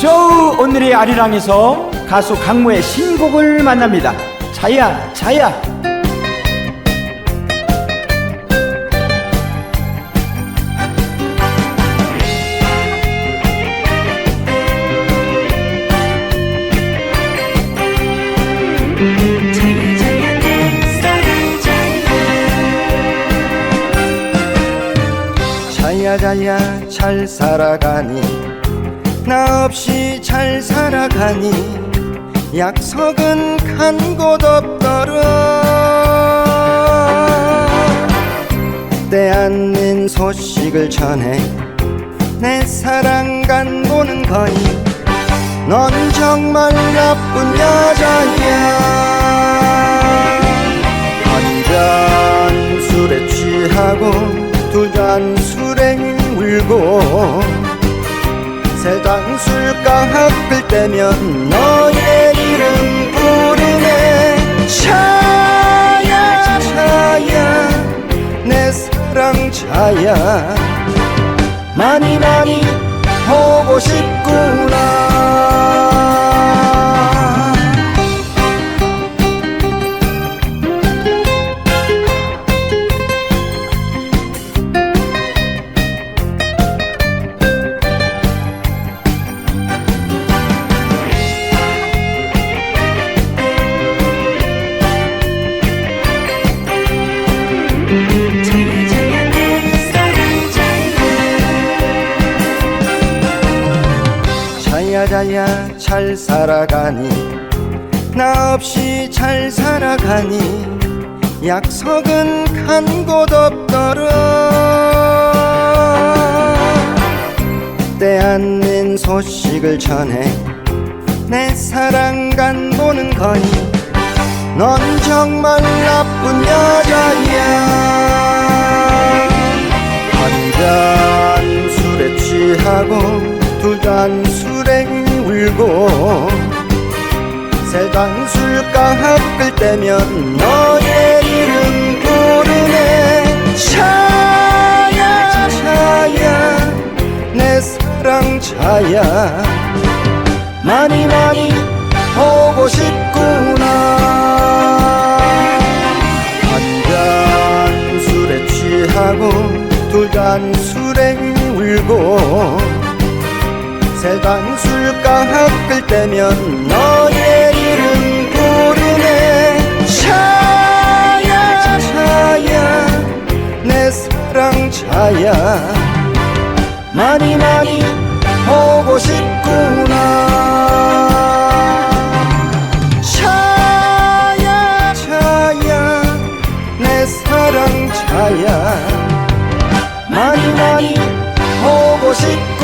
쇼 오늘의 아리랑에서 가수 강모의 신곡을 만납니다. 자야 자야. 자야 자야 잘 살아가니 나 없이 잘 살아가니 약속은 간 곳 없더라. 때안는 소식을 전해 내 사랑 간고는 거니 넌 정말 나쁜 여자야. 한 잔 술에 취하고 두 잔 술에 울고 세상 술값을 떼면 너의 이름 부르네. 차야 차야 내 사랑 차야. 많이 많이 보고 싶 자야 자야 잘 살아가니. 나 없이 잘 살아가니. 약속은 간 곳 없더라. 때안는 소식을 전해 내 사랑 간 보는 거니. 넌 정말 나쁜 여자야 울고 세상 술값을 떼면 너의 이름 부르네. 차야 차야 내 사랑 차야. 많이 많이 보고 싶구나. 한 잔 술에 취하고 두 잔 술에 울고 세상 술값을 떼면 너의 이름 부르네. 차야 차야 내 사랑 차야. 많이 많이 보고 싶구나. 차야 차야 내 사랑 차야. 많이 많이 보고 싶구나